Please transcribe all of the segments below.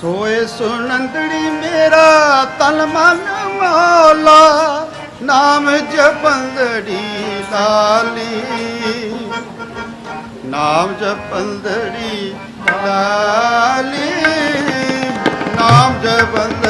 ਸੋਏ ਸੁਨੰਦੜੀ ਮੇਰਾ ਤਨ ਮਨ ਮੌਲਾ ਨਾਮ ਜਪੰਦੜੀ ਲਾਲੀ। ਨਾਮ ਜਪੰਦੜੀ ਲਾਲੀ ਨਾਮ ਜਪੰਦੜੀ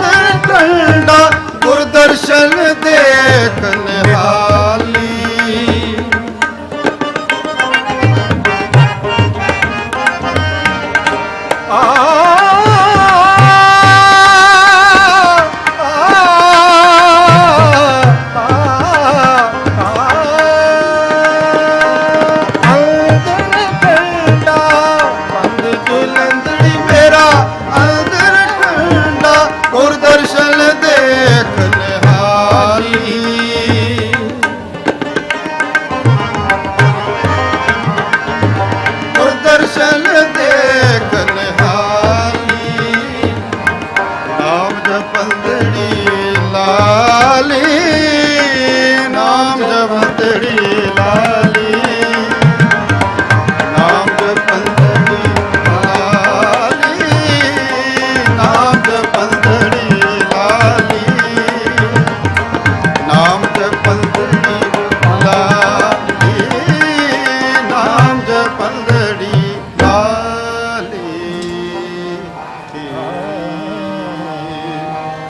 ਜਪਤੜੀ ਲਾਲੀ ਨਾਮ ਜਪਤੜੀ